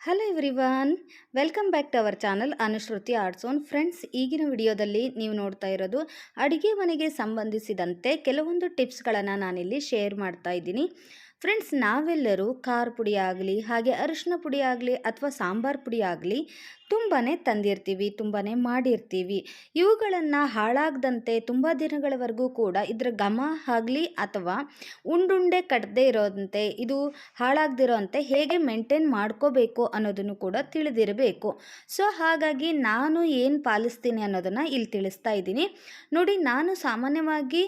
Hello everyone welcome back to our channel Anushruti arts own friends ಈಗಿನ ವಿಡಿಯೋದಲ್ಲಿ ನೀವು ನೋಡ್ತಾ ಇರೋದು ಅಡುಗೆ ಮನೆಗೆ ಸಂಬಂಧಿಸಿದಂತೆ ಕೆಲವೊಂದು ಟಿಪ್ಸ್ಗಳನ್ನು ನಾನಿಲ್ಲಿ ಶೇರ್ ಮಾಡ್ತಾ ಇದ್ದೀನಿ. ಫ್ರೆಂಡ್ಸ್ ನಾವೆಲ್ಲರೂ ಖಾರ ಪುಡಿ ಆಗಲಿ, ಹಾಗೆ ಅರಿಶಿನ ಪುಡಿ ಆಗಲಿ ಅಥವಾ ಸಾಂಬಾರು ಪುಡಿ ಆಗಲಿ ತುಂಬಾ ತಂದಿರ್ತೀವಿ ತುಂಬಾ ಮಾಡಿರ್ತೀವಿ. ಇವುಗಳನ್ನು ಹಾಳಾಗದಂತೆ ತುಂಬ ದಿನಗಳವರೆಗೂ ಕೂಡ ಇದರ ಘಮ ಆಗಲಿ ಅಥವಾ ಉಂಡುಂಡೆ ಕಟ್ಟದೇ ಇರೋದಂತೆ, ಇದು ಹಾಳಾಗದಿರೋಂತೆ ಹೇಗೆ ಮೇಂಟೈನ್ ಮಾಡ್ಕೋಬೇಕು ಅನ್ನೋದನ್ನು ಕೂಡ ತಿಳಿದಿರಬೇಕು. ಸೊ ಹಾಗಾಗಿ ನಾನು ಏನು ಪಾಲಿಸ್ತೀನಿ ಅನ್ನೋದನ್ನು ಇಲ್ಲಿ ತಿಳಿಸ್ತಾ ಇದ್ದೀನಿ. ನೋಡಿ, ನಾನು ಸಾಮಾನ್ಯವಾಗಿ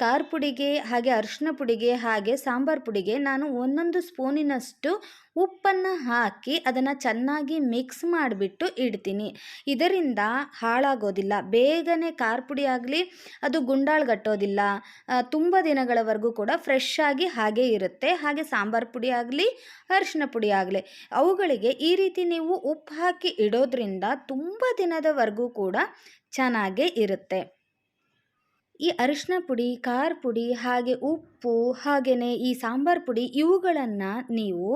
ಖಾರ ಪುಡಿಗೆ ಹಾಗೆ ಅರಿಶಿನ ಪುಡಿಗೆ ಹಾಗೆ ಸಾಂಬಾರು ಪುಡಿಗೆ ನಾನು ಒಂದೊಂದು ಸ್ಪೂನಿನಷ್ಟು ಉಪ್ಪನ್ನು ಹಾಕಿ ಅದನ್ನು ಚೆನ್ನಾಗಿ ಮಿಕ್ಸ್ ಮಾಡಿಬಿಟ್ಟು ಇಡ್ತೀನಿ. ಇದರಿಂದ ಹಾಳಾಗೋದಿಲ್ಲ. ಬೇಗನೆ ಖಾರ ಪುಡಿ ಆಗಲಿ, ಅದು ಗುಂಡಾಳ್ಗಟ್ಟೋದಿಲ್ಲ ತುಂಬ ದಿನಗಳವರೆಗೂ ಕೂಡ ಫ್ರೆಶ್ ಆಗಿ ಹಾಗೆ ಇರುತ್ತೆ. ಹಾಗೆ ಸಾಂಬಾರು ಪುಡಿ ಆಗಲಿ ಅರಿಶಿನ ಪುಡಿ ಆಗಲಿ. ಅವುಗಳಿಗೆ ಈ ರೀತಿ ನೀವು ಉಪ್ಪು ಹಾಕಿ ಇಡೋದ್ರಿಂದ ತುಂಬ ದಿನದವರೆಗೂ ಕೂಡ ಚೆನ್ನಾಗೇ ಇರುತ್ತೆ. ಈ ಅರಿಶಿನ ಪುಡಿ, ಖಾರ ಪುಡಿ, ಹಾಗೆ ಉಪ್ಪು ಹಾಗೆಯೇ ಈ ಸಾಂಬಾರು ಪುಡಿ ಇವುಗಳನ್ನು ನೀವು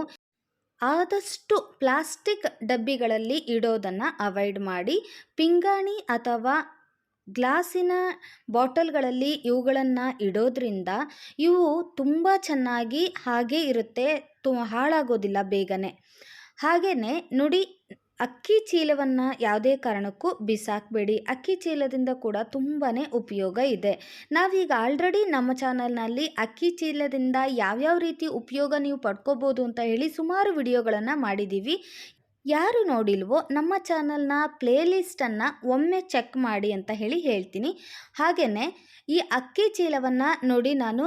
ಆದಷ್ಟು ಪ್ಲಾಸ್ಟಿಕ್ ಡಬ್ಬಿಗಳಲ್ಲಿ ಇಡೋದನ್ನು ಅವಾಯ್ಡ್ ಮಾಡಿ, ಪಿಂಗಾಣಿ ಅಥವಾ ಗ್ಲಾಸಿನ ಬಾಟಲ್ಗಳಲ್ಲಿ ಇವುಗಳನ್ನು ಇಡೋದ್ರಿಂದ ಇವು ತುಂಬ ಚೆನ್ನಾಗಿ ಹಾಗೇ ಇರುತ್ತೆ, ತು ಹಾಳಾಗೋದಿಲ್ಲ ಬೇಗನೆ. ಹಾಗೆಯೇ ನೋಡಿ ಅಕ್ಕಿ ಚೀಲವನ್ನು ಯಾವುದೇ ಕಾರಣಕ್ಕೂ ಬಿಸಾಕಬೇಡಿ. ಅಕ್ಕಿ ಚೀಲದಿಂದ ಕೂಡ ತುಂಬಾ ಉಪಯೋಗ ಇದೆ. ನಾವೀಗ ಆಲ್ರೆಡಿ ನಮ್ಮ ಚಾನಲ್ನಲ್ಲಿ ಅಕ್ಕಿ ಚೀಲದಿಂದ ಯಾವ್ಯಾವ ರೀತಿ ಉಪಯೋಗ ನೀವು ಪಡ್ಕೋಬೋದು ಅಂತ ಹೇಳಿ ಸುಮಾರು ವಿಡಿಯೋಗಳನ್ನು ಮಾಡಿದ್ದೀವಿ ಯಾರು ನೋಡಿಲ್ವೋ ನಮ್ಮ ಚಾನಲ್ನ ಪ್ಲೇಲಿಸ್ಟನ್ನು ಒಮ್ಮೆ ಚೆಕ್ ಮಾಡಿ ಅಂತ ಹೇಳಿ ಹೇಳ್ತೀನಿ. ಹಾಗೆಯೇ ಈ ಅಕ್ಕಿ ಚೀಲವನ್ನು ನೋಡಿ ನಾನು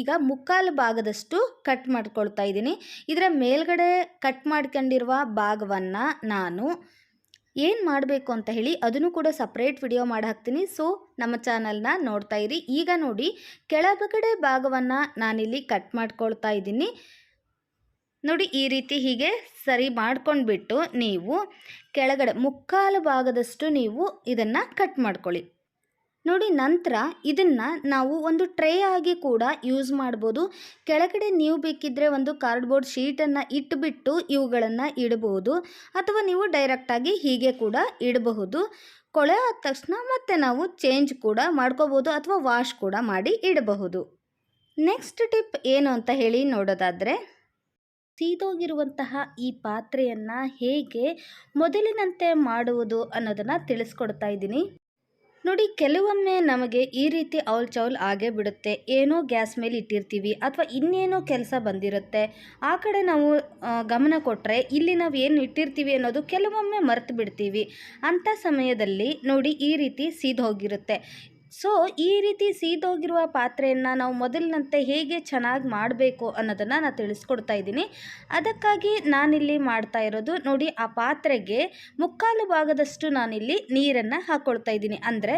ಈಗ ಮುಕ್ಕಾಲು ಭಾಗದಷ್ಟು ಕಟ್ ಮಾಡ್ಕೊಳ್ತಾ ಇದ್ದೀನಿ. ಇದರ ಮೇಲ್ಗಡೆ ಕಟ್ ಮಾಡ್ಕೊಂಡಿರುವ ಭಾಗವನ್ನು ನಾನು ಏನು ಮಾಡಬೇಕು ಅಂತ ಹೇಳಿ ಅದನ್ನು ಕೂಡ ಸಪ್ರೇಟ್ ವಿಡಿಯೋ ಮಾಡಿ ಹಾಕ್ತೀನಿ. ಸೊ ನಮ್ಮ ಚಾನಲ್ನ ನೋಡ್ತಾ ಇರಿ. ಈಗ ನೋಡಿ ಕೆಳಗಡೆ ಭಾಗವನ್ನು ನಾನಿಲ್ಲಿ ಕಟ್ ಮಾಡ್ಕೊಳ್ತಾ ಇದ್ದೀನಿ. ನೋಡಿ, ಈ ರೀತಿ ಹೀಗೆ ಸರಿ ಮಾಡ್ಕೊಂಡ್ಬಿಟ್ಟು ನೀವು ಕೆಳಗಡೆ ಮುಕ್ಕಾಲು ಭಾಗದಷ್ಟು ನೀವು ಇದನ್ನು ಕಟ್ ಮಾಡ್ಕೊಳ್ಳಿ. ನೋಡಿ ನಂತರ ಇದನ್ನು ನಾವು ಒಂದು ಟ್ರೇ ಆಗಿ ಕೂಡ ಯೂಸ್ ಮಾಡ್ಬೋದು. ಕೆಳಗಡೆ ನೀವು ಬೇಕಿದ್ದರೆ ಒಂದು ಕಾರ್ಡ್ಬೋರ್ಡ್ ಶೀಟನ್ನು ಇಟ್ಟುಬಿಟ್ಟು ಇವುಗಳನ್ನು ಇಡಬಹುದು. ಅಥವಾ ನೀವು ಡೈರೆಕ್ಟಾಗಿ ಹೀಗೆ ಕೂಡ ಇಡಬಹುದು. ಕೊಳೆ ಆದ ತಕ್ಷಣ ಮತ್ತೆ ನಾವು ಚೇಂಜ್ ಕೂಡ ಮಾಡ್ಕೋಬೋದು ಅಥವಾ ವಾಶ್ ಕೂಡ ಮಾಡಿ ಇಡಬಹುದು. ನೆಕ್ಸ್ಟ್ ಟಿಪ್ ಏನು ಅಂತ ಹೇಳಿ ನೋಡೋದಾದರೆ, ಸೀದೋಗಿರುವಂತಹ ಈ ಪಾತ್ರೆಯನ್ನು ಹೇಗೆ ಮೊದಲಿನಂತೆ ಮಾಡುವುದು ಅನ್ನೋದನ್ನು ತಿಳಿಸ್ಕೊಡ್ತಾ ಇದ್ದೀನಿ. ನೋಡಿ ಕೆಲವೊಮ್ಮೆ ನಮಗೆ ಈ ರೀತಿ ಅವಲ್ ಚೌಲ್ ಆಗೇ ಬಿಡುತ್ತೆ. ಏನೋ ಗ್ಯಾಸ್ ಮೇಲೆ ಇಟ್ಟಿರ್ತೀವಿ ಅಥವಾ ಇನ್ನೇನೋ ಕೆಲಸ ಬಂದಿರುತ್ತೆ. ಆ ಕಡೆ ನಾವು ಗಮನ ಕೊಟ್ಟರೆ ಇಲ್ಲಿ ನಾವು ಏನು ಇಟ್ಟಿರ್ತೀವಿ ಅನ್ನೋದು ಕೆಲವೊಮ್ಮೆ ಮರೆತು ಬಿಡ್ತೀವಿ. ಅಂಥ ಸಮಯದಲ್ಲಿ ನೋಡಿ ಈ ರೀತಿ ಸೀದು ಹೋಗಿರುತ್ತೆ. ಸೊ ಈ ರೀತಿ ಸೀದೋಗಿರುವ ಪಾತ್ರೆಯನ್ನು ನಾವು ಮೊದಲಿನಂತೆ ಹೇಗೆ ಚೆನ್ನಾಗಿ ಮಾಡಬೇಕು ಅನ್ನೋದನ್ನು ನಾನು ತಿಳಿಸ್ಕೊಡ್ತಾ ಇದ್ದೀನಿ. ಅದಕ್ಕಾಗಿ ನಾನಿಲ್ಲಿ ಮಾಡ್ತಾ ಇರೋದು ನೋಡಿ, ಆ ಪಾತ್ರೆಗೆ ಮುಕ್ಕಾಲು ಭಾಗದಷ್ಟು ನಾನಿಲ್ಲಿ ನೀರನ್ನು ಹಾಕ್ಕೊಳ್ತಾ ಇದ್ದೀನಿ. ಅಂದರೆ,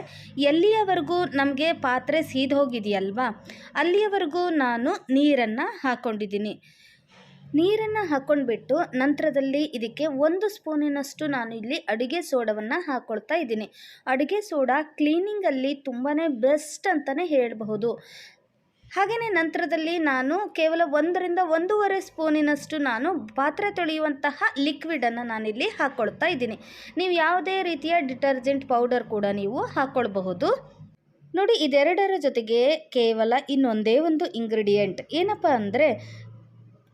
ಎಲ್ಲಿಯವರೆಗೂ ನಮಗೆ ಪಾತ್ರೆ ಸೀದೋಗಿದೆಯಲ್ವಾ, ಅಲ್ಲಿಯವರೆಗೂ ನಾನು ನೀರನ್ನು ಹಾಕ್ಕೊಂಡಿದ್ದೀನಿ ನೀರನ್ನು ಹಾಕ್ಕೊಂಡ್ಬಿಟ್ಟು ನಂತರದಲ್ಲಿ ಇದಕ್ಕೆ ಒಂದು ಸ್ಪೂನಿನಷ್ಟು ನಾನು ಇಲ್ಲಿ ಅಡುಗೆ ಸೋಡವನ್ನು ಹಾಕ್ಕೊಳ್ತಾ ಇದ್ದೀನಿ. ಅಡುಗೆ ಸೋಡಾ ಕ್ಲೀನಿಂಗಲ್ಲಿ ತುಂಬಾ ಬೆಸ್ಟ್ ಅಂತಲೇ ಹೇಳಬಹುದು. ಹಾಗೆಯೇ ನಂತರದಲ್ಲಿ ನಾನು ಕೇವಲ ಒಂದರಿಂದ ಒಂದೂವರೆ ಸ್ಪೂನಿನಷ್ಟು ನಾನು ಪಾತ್ರೆ ತೊಳೆಯುವಂತಹ ಲಿಕ್ವಿಡನ್ನು ನಾನಿಲ್ಲಿ ಹಾಕ್ಕೊಳ್ತಾ ಇದ್ದೀನಿ. ನೀವು ಯಾವುದೇ ರೀತಿಯ ಡಿಟರ್ಜೆಂಟ್ ಪೌಡರ್ ಕೂಡ ನೀವು ಹಾಕ್ಕೊಳ್ಬಹುದು ನೋಡಿ, ಇದೆರಡರ ಜೊತೆಗೆ ಕೇವಲ ಇನ್ನೊಂದೇ ಒಂದು ಇಂಗ್ರೀಡಿಯೆಂಟ್ ಏನಪ್ಪ ಅಂದರೆ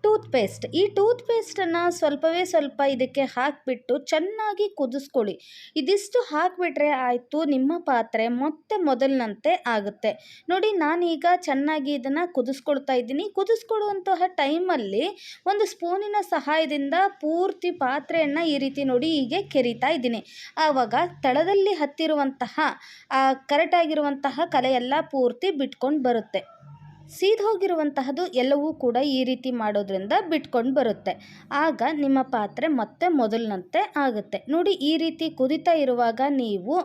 ಟೂತ್ ಪೇಸ್ಟ್ ಈ ಟೂತ್ ಪೇಸ್ಟನ್ನು ಸ್ವಲ್ಪವೇ ಸ್ವಲ್ಪ ಇದಕ್ಕೆ ಹಾಕಿಬಿಟ್ಟು ಚೆನ್ನಾಗಿ ಕುದಿಸ್ಕೊಳ್ಳಿ. ಇದಿಷ್ಟು ಹಾಕಿಬಿಟ್ರೆ ಆಯಿತು, ನಿಮ್ಮ ಪಾತ್ರೆ ಮತ್ತೆ ಮೊದಲಿನಂತೆ ಆಗುತ್ತೆ. ನೋಡಿ, ನಾನೀಗ ಚೆನ್ನಾಗಿ ಇದನ್ನು ಕುದಿಸ್ಕೊಳ್ತಾ ಇದ್ದೀನಿ. ಕುದಿಸ್ಕೊಳ್ಳುವಂತಹ ಟೈಮಲ್ಲಿ ಒಂದು ಸ್ಪೂನಿನ ಸಹಾಯದಿಂದ ಪೂರ್ತಿ ಪಾತ್ರೆಯನ್ನು ಈ ರೀತಿ ನೋಡಿ ಹೀಗೆ ಕೆರಿತಾ ಇದ್ದೀನಿ. ಆವಾಗ ತಳದಲ್ಲಿ ಹತ್ತಿರುವಂತಹ ಕರೆಕ್ಟಾಗಿರುವಂತಹ ಕಲೆಯೆಲ್ಲ ಪೂರ್ತಿ ಬಿಟ್ಕೊಂಡು ಬರುತ್ತೆ. ಸೀದ್ ಹೋಗಿರುವಂತಹದ್ದು ಎಲ್ಲವೂ ಕೂಡ ಈ ರೀತಿ ಮಾಡೋದ್ರಿಂದ ಬಿಟ್ಕೊಂಡು ಬರುತ್ತೆ. ಆಗ ನಿಮ್ಮ ಪಾತ್ರೆ ಮತ್ತೆ ಮೊದಲಿನಂತೆ ಆಗುತ್ತೆ. ನೋಡಿ, ಈ ರೀತಿ ಕುದಿತಾ ಇರುವಾಗ ನೀವು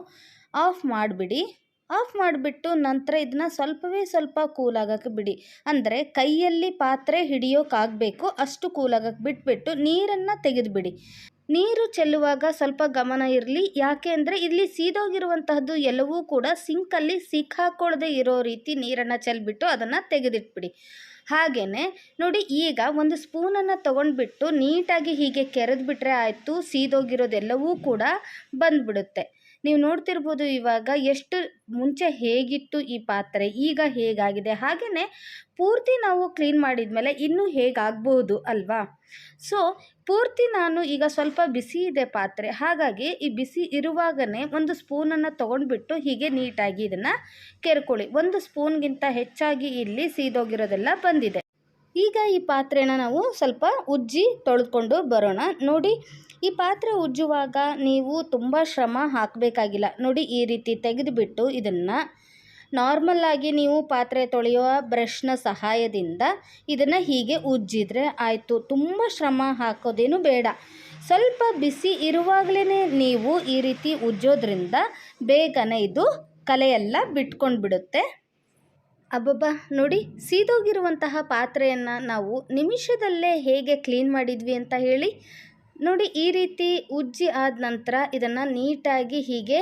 ಆಫ್ ಮಾಡಿಬಿಡಿ. ಆಫ್ ಮಾಡಿಬಿಟ್ಟು ನಂತರ ಇದನ್ನ ಸ್ವಲ್ಪವೇ ಸ್ವಲ್ಪ ಕೂಲಾಗಕ್ಕೆ ಬಿಡಿ. ಅಂದರೆ ಕೈಯಲ್ಲಿ ಪಾತ್ರೆ ಹಿಡಿಯೋಕ್ಕಾಗಬೇಕು ಅಷ್ಟು ಕೂಲಾಗಕ್ಕೆ ಬಿಟ್ಬಿಟ್ಟು ನೀರನ್ನು ತೆಗೆದುಬಿಡಿ. ನೀರು ಚೆಲ್ಲುವಾಗ ಸ್ವಲ್ಪ ಗಮನ ಇರಲಿ. ಯಾಕೆ ಅಂದರೆ ಇಲ್ಲಿ ಸೀದೋಗಿರುವಂತಹದ್ದು ಎಲ್ಲವೂ ಕೂಡ ಸಿಂಕಲ್ಲಿ ಸಿಕ್ಕಾಕೊಳ್ಳದೆ ಇರೋ ರೀತಿ ನೀರನ್ನು ಚೆಲ್ಬಿಟ್ಟು ಅದನ್ನು ತೆಗೆದಿಟ್ಬಿಡಿ. ಹಾಗೆಯೇ ನೋಡಿ ಈಗ ಒಂದು ಸ್ಪೂನನ್ನು ತೊಗೊಂಡ್ಬಿಟ್ಟು ನೀಟಾಗಿ ಹೀಗೆ ಕೆರೆದ್ಬಿಟ್ರೆ ಆಯಿತು. ಸೀದೋಗಿರೋದೆಲ್ಲವೂ ಕೂಡ ಬಂದ್ಬಿಡುತ್ತೆ. ನೀವು ನೋಡ್ತಿರ್ಬೋದು ಇವಾಗ ಎಷ್ಟು ಮುಂಚೆ ಹೇಗಿತ್ತು ಈ ಪಾತ್ರೆ, ಈಗ ಹೇಗಾಗಿದೆ? ಹಾಗೆಯೇ ಪೂರ್ತಿ ನಾವು ಕ್ಲೀನ್ ಮಾಡಿದ್ಮೇಲೆ ಇನ್ನೂ ಹೇಗಾಗ್ಬೋದು ಅಲ್ವಾ? ಸೊ ಪೂರ್ತಿ ನಾನು ಈಗ ಸ್ವಲ್ಪ ಬಿಸಿ ಇದೆ ಪಾತ್ರೆ. ಹಾಗಾಗಿ ಈ ಬಿಸಿ ಇರುವಾಗಲೇ ಒಂದು ಸ್ಪೂನನ್ನು ತೊಗೊಂಡ್ಬಿಟ್ಟು ಹೀಗೆ ನೀಟಾಗಿ ಇದನ್ನು ಕೆರ್ಕೊಳ್ಳಿ. ಒಂದು ಸ್ಪೂನ್ಗಿಂತ ಹೆಚ್ಚಾಗಿ ಇಲ್ಲಿ ಸೀದೋಗಿರೋದೆಲ್ಲ ಬಂದಿದೆ. ಈಗ ಈ ಪಾತ್ರೆನ ನಾವು ಸ್ವಲ್ಪ ಉಜ್ಜಿ ತೊಳೆದುಕೊಂಡು ಬರೋಣ. ನೋಡಿ, ಈ ಪಾತ್ರೆ ಉಜ್ಜುವಾಗ ನೀವು ತುಂಬ ಶ್ರಮ ಹಾಕಬೇಕಾಗಿಲ್ಲ. ನೋಡಿ, ಈ ರೀತಿ ತೆಗೆದುಬಿಟ್ಟು ಇದನ್ನು ನಾರ್ಮಲ್ಲಾಗಿ ನೀವು ಪಾತ್ರೆ ತೊಳೆಯುವ ಬ್ರಷ್ನ ಸಹಾಯದಿಂದ ಇದನ್ನು ಹೀಗೆ ಉಜ್ಜಿದರೆ ಆಯಿತು. ತುಂಬ ಶ್ರಮ ಹಾಕೋದೇನು ಬೇಡ. ಸ್ವಲ್ಪ ಬಿಸಿ ಇರುವಾಗಲೇ ನೀವು ಈ ರೀತಿ ಉಜ್ಜೋದ್ರಿಂದ ಬೇಗನೆ ಇದು ಕಲೆಯೆಲ್ಲ ಬಿಟ್ಕೊಂಡು ಬಿಡುತ್ತೆ ಅಬ್ಬಬ್ಬಾ, ನೋಡಿ ಸೀದೋಗಿರುವಂತಹ ಪಾತ್ರೆಯನ್ನು ನಾವು ನಿಮಿಷದಲ್ಲೇ ಹೇಗೆ ಕ್ಲೀನ್ ಮಾಡಿದ್ವಿ ಅಂತ ಹೇಳಿ. ನೋಡಿ ಈ ರೀತಿ ಉಜ್ಜಿ ಆದ ನಂತರ ಇದನ್ನು ನೀಟಾಗಿ ಹೀಗೆ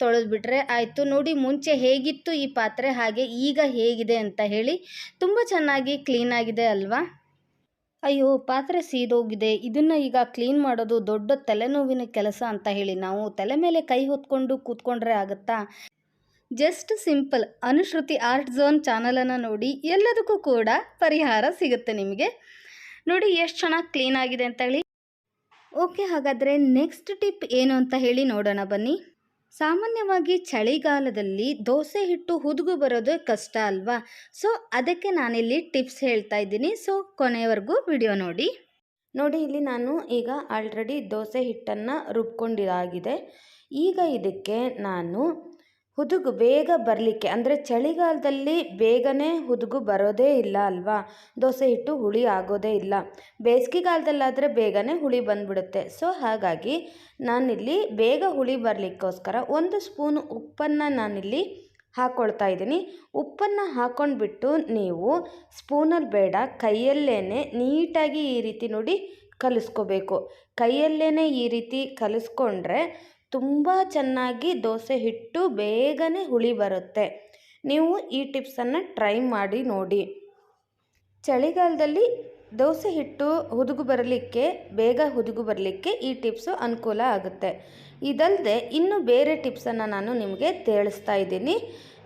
ತೊಳೆದ್ಬಿಟ್ರೆ ಆಯಿತು. ನೋಡಿ ಮುಂಚೆ ಹೇಗಿತ್ತು ಈ ಪಾತ್ರೆ, ಹಾಗೆ ಈಗ ಹೇಗಿದೆ ಅಂತ ಹೇಳಿ. ತುಂಬ ಚೆನ್ನಾಗಿ ಕ್ಲೀನಾಗಿದೆ ಅಲ್ವಾ? ಅಯ್ಯೋ, ಪಾತ್ರೆ ಸೀದೋಗಿದೆ. ಇದನ್ನು ಈಗ ಕ್ಲೀನ್ ಮಾಡೋದು ದೊಡ್ಡ ತಲೆನೋವಿನ ಕೆಲಸ ಅಂತ ಹೇಳಿ ನಾವು ತಲೆ ಮೇಲೆ ಕೈ ಹೊತ್ಕೊಂಡು ಕೂತ್ಕೊಂಡ್ರೆ ಆಗುತ್ತಾ? Just simple Anushruti art zone ಚಾನಲನ್ನು ನೋಡಿ ಎಲ್ಲದಕ್ಕೂ ಕೂಡ ಪರಿಹಾರ ಸಿಗುತ್ತೆ ನಿಮಗೆ. ನೋಡಿ ಎಷ್ಟು ಚೆನ್ನಾಗಿ ಕ್ಲೀನ್ ಆಗಿದೆ ಅಂತ ಹೇಳಿ. ಓಕೆ, ಹಾಗಾದರೆ ನೆಕ್ಸ್ಟ್ ಟಿಪ್ ಏನು ಅಂತ ಹೇಳಿ ನೋಡೋಣ ಬನ್ನಿ. ಸಾಮಾನ್ಯವಾಗಿ ಚಳಿಗಾಲದಲ್ಲಿ ದೋಸೆ ಹಿಟ್ಟು ಹುದುಗು ಬರೋದು ಕಷ್ಟ ಅಲ್ವಾ? ಸೊ ಅದಕ್ಕೆ ನಾನಿಲ್ಲಿ ಟಿಪ್ಸ್ ಹೇಳ್ತಾ ಇದ್ದೀನಿ. ಸೊ ಕೊನೆಯವರೆಗೂ ವಿಡಿಯೋ ನೋಡಿ. ನೋಡಿ, ಇಲ್ಲಿ ನಾನು ಈಗ ಆಲ್ರೆಡಿ ದೋಸೆ ಹಿಟ್ಟನ್ನು ರುಬ್ಕೊಂಡಿದ್ದಾಗಿದೆ ಈಗ ಇದಕ್ಕೆ ನಾನು ಹುದುಗು ಬೇಗ ಬರಲಿಕ್ಕೆ, ಅಂದರೆ ಚಳಿಗಾಲದಲ್ಲಿ ಬೇಗನೆ ಹುದುಗು ಬರೋದೇ ಇಲ್ಲ ಅಲ್ವಾ? ದೋಸೆ ಹಿಟ್ಟು ಹುಳಿ ಆಗೋದೇ ಇಲ್ಲ. ಬೇಸಿಗೆಗಾಲದಲ್ಲಾದರೆ ಬೇಗನೆ ಹುಳಿ ಬಂದ್ಬಿಡುತ್ತೆ. ಸೊ ಹಾಗಾಗಿ ನಾನಿಲ್ಲಿ ಬೇಗ ಹುಳಿ ಬರಲಿಕ್ಕೋಸ್ಕರ ಒಂದು ಸ್ಪೂನ್ ಉಪ್ಪನ್ನು ನಾನಿಲ್ಲಿ ಹಾಕ್ಕೊಳ್ತಾ ಇದ್ದೀನಿ. ಉಪ್ಪನ್ನು ಹಾಕ್ಕೊಂಡ್ಬಿಟ್ಟು ನೀವು ಸ್ಪೂನಲ್ಲಿ ಬೇಡ ಕೈಯಲ್ಲೇ ನೀಟಾಗಿ ಈ ರೀತಿ ನೋಡಿ ಕಲಿಸ್ಕೋಬೇಕು. ಕೈಯಲ್ಲೇ ಈ ರೀತಿ ಕಲಿಸ್ಕೊಂಡ್ರೆ ತುಂಬ ಚೆನ್ನಾಗಿ ದೋಸೆ ಹಿಟ್ಟು ಬೇಗನೆ ಹುಳಿ ಬರುತ್ತೆ. ನೀವು ಈ ಟಿಪ್ಸನ್ನು ಟ್ರೈ ಮಾಡಿ ನೋಡಿ. ಚಳಿಗಾಲದಲ್ಲಿ ದೋಸೆ ಹಿಟ್ಟು ಹುದುಗು ಬರಲಿಕ್ಕೆ, ಬೇಗ ಹುದುಗು ಬರಲಿಕ್ಕೆ ಈ ಟಿಪ್ಸು ಅನುಕೂಲ ಆಗುತ್ತೆ. ಇದಲ್ಲದೆ ಇನ್ನು ಬೇರೆ ಟಿಪ್ಸನ್ನು ನಾನು ನಿಮಗೆ ತಿಳಿಸ್ತಾ ಇದ್ದೀನಿ.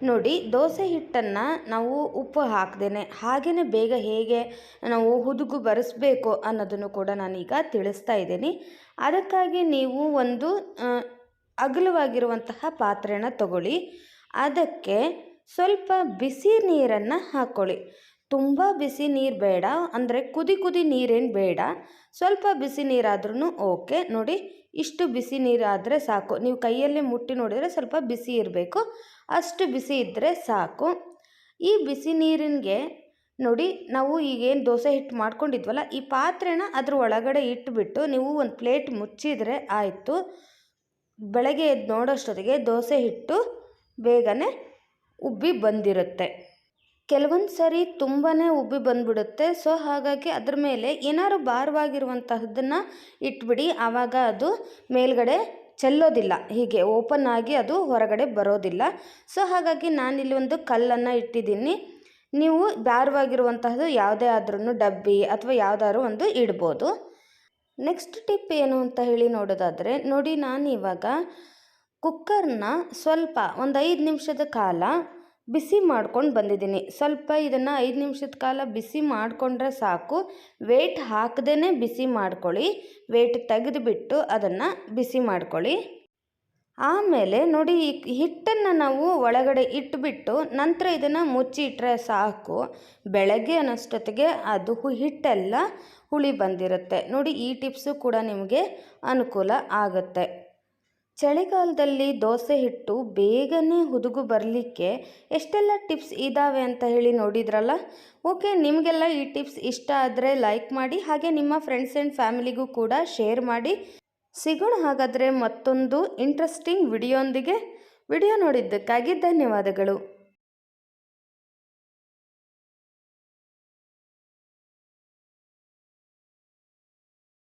ನೋಡಿ, ದೋಸೆ ಹಿಟ್ಟನ್ನು ನಾವು ಉಪ್ಪು ಹಾಕ್ದೇನೆ ಹಾಗೆಯೇ ಬೇಗ ಹೇಗೆ ನಾವು ಹುದುಗು ಬರೆಸ್ಬೇಕು ಅನ್ನೋದನ್ನು ಕೂಡ ನಾನೀಗ ತಿಳಿಸ್ತಾ ಇದ್ದೀನಿ. ಅದಕ್ಕಾಗಿ ನೀವು ಒಂದು ಅಗಲವಾಗಿರುವಂತಹ ಪಾತ್ರೆನ ತಗೊಳ್ಳಿ. ಅದಕ್ಕೆ ಸ್ವಲ್ಪ ಬಿಸಿ ನೀರನ್ನು ಹಾಕ್ಕೊಳ್ಳಿ ತುಂಬ ಬಿಸಿ ನೀರು ಬೇಡ, ಅಂದರೆ ಕುದಿ ಕುದಿ ನೀರೇನು ಬೇಡ. ಸ್ವಲ್ಪ ಬಿಸಿ ನೀರಾದ್ರೂ ಓಕೆ. ನೋಡಿ, ಇಷ್ಟು ಬಿಸಿ ನೀರಾದರೆ ಸಾಕು. ನೀವು ಕೈಯಲ್ಲಿ ಮುಟ್ಟಿ ನೋಡಿದರೆ ಸ್ವಲ್ಪ ಬಿಸಿ ಇರಬೇಕು. ಅಷ್ಟು ಬಿಸಿ ಇದ್ದರೆ ಸಾಕು. ಈ ಬಿಸಿ ನೀರಿನಿಗೆ ನೋಡಿ, ನಾವು ಈಗೇನು ದೋಸೆ ಹಿಟ್ಟು ಮಾಡ್ಕೊಂಡಿದ್ವಲ್ಲ, ಈ ಪಾತ್ರೆನ ಅದ್ರ ಒಳಗಡೆ ಇಟ್ಟುಬಿಟ್ಟು ನೀವು ಒಂದು ಪ್ಲೇಟ್ ಮುಚ್ಚಿದರೆ ಆಯಿತು. ಬೆಳಗ್ಗೆ ಎದ್ದು ನೋಡೋಷ್ಟೊತ್ತಿಗೆ ದೋಸೆ ಹಿಟ್ಟು ಬೇಗನೆ ಉಬ್ಬಿ ಬಂದಿರುತ್ತೆ. ಕೆಲವೊಂದು ಸರಿ ತುಂಬಾ ಉಬ್ಬಿ ಬಂದ್ಬಿಡುತ್ತೆ. ಸೊ, ಹಾಗಾಗಿ ಅದ್ರ ಮೇಲೆ ಏನಾದ್ರು ಭಾರವಾಗಿರುವಂತಹದ್ದನ್ನು ಇಟ್ಬಿಡಿ. ಆವಾಗ ಅದು ಮೇಲ್ಗಡೆ ಚೆಲ್ಲೋದಿಲ್ಲ. ಹೀಗೆ ಓಪನ್ ಆಗಿ ಅದು ಹೊರಗಡೆ ಬರೋದಿಲ್ಲ. ಸೊ, ಹಾಗಾಗಿ ನಾನಿಲ್ಲಿ ಒಂದು ಕಲ್ಲನ್ನು ಇಟ್ಟಿದ್ದೀನಿ. ನೀವು ಭಾರವಾಗಿರುವಂತಹದ್ದು ಯಾವುದೇ ಆದ್ರೂ ಡಬ್ಬಿ ಅಥವಾ ಯಾವುದಾದ್ರು ಒಂದು ಇಡ್ಬೋದು. ನೆಕ್ಸ್ಟ್ ಟಿಪ್ ಏನು ಅಂತ ಹೇಳಿ ನೋಡೋದಾದರೆ, ನೋಡಿ ನಾನು ಇವಾಗ ಕುಕ್ಕರ್ನ ಸ್ವಲ್ಪ ಒಂದು ಐದು ನಿಮಿಷದ ಕಾಲ ಬಿಸಿ ಮಾಡ್ಕೊಂಡು ಬಂದಿದ್ದೀನಿ. ಸ್ವಲ್ಪ ಇದನ್ನು ಐದು ನಿಮಿಷದ ಕಾಲ ಬಿಸಿ ಮಾಡಿಕೊಂಡ್ರೆ ಸಾಕು. ವೇಟ್ ಹಾಕದೇ ಬಿಸಿ ಮಾಡ್ಕೊಳ್ಳಿ. ವೇಟ್ ತೆಗೆದುಬಿಟ್ಟು ಅದನ್ನು ಬಿಸಿ ಮಾಡ್ಕೊಳ್ಳಿ. ಆಮೇಲೆ ನೋಡಿ, ಈ ಹಿಟ್ಟನ್ನು ನಾವು ಒಳಗಡೆ ಇಟ್ಬಿಟ್ಟು ನಂತರ ಇದನ್ನು ಮುಚ್ಚಿ ಇಟ್ಟರೆ ಸಾಕು. ಬೆಳಗ್ಗೆ ಅನ್ನೋಷ್ಟೊತ್ತಿಗೆ ಅದು ಹಿಟ್ಟೆಲ್ಲ ಹುಳಿ ಬಂದಿರುತ್ತೆ. ನೋಡಿ, ಈ ಟಿಪ್ಸು ಕೂಡ ನಿಮಗೆ ಅನುಕೂಲ ಆಗುತ್ತೆ. ಚಳಿಗಾಲದಲ್ಲಿ ದೋಸೆ ಹಿಟ್ಟು ಬೇಗನೆ ಹುದುಗು ಬರಲಿಕ್ಕೆ ಎಷ್ಟೆಲ್ಲ ಟಿಪ್ಸ್ ಇದ್ದಾವೆ ಅಂತ ಹೇಳಿ ನೋಡಿದ್ರಲ್ಲ? ಓಕೆ, ನಿಮಗೆಲ್ಲ ಈ ಟಿಪ್ಸ್ ಇಷ್ಟ ಆದರೆ ಲೈಕ್ ಮಾಡಿ, ಹಾಗೆ ನಿಮ್ಮ ಫ್ರೆಂಡ್ಸ್ ಆ್ಯಂಡ್ ಫ್ಯಾಮಿಲಿಗೂ ಕೂಡ ಶೇರ್ ಮಾಡಿ. ಸಿಗೋಣ ಹಾಗಾದರೆ ಮತ್ತೊಂದು ಇಂಟ್ರೆಸ್ಟಿಂಗ್ ವಿಡಿಯೋಂದಿಗೆ ವಿಡಿಯೋ ನೋಡಿದ್ದಕ್ಕಾಗಿ ಧನ್ಯವಾದಗಳು.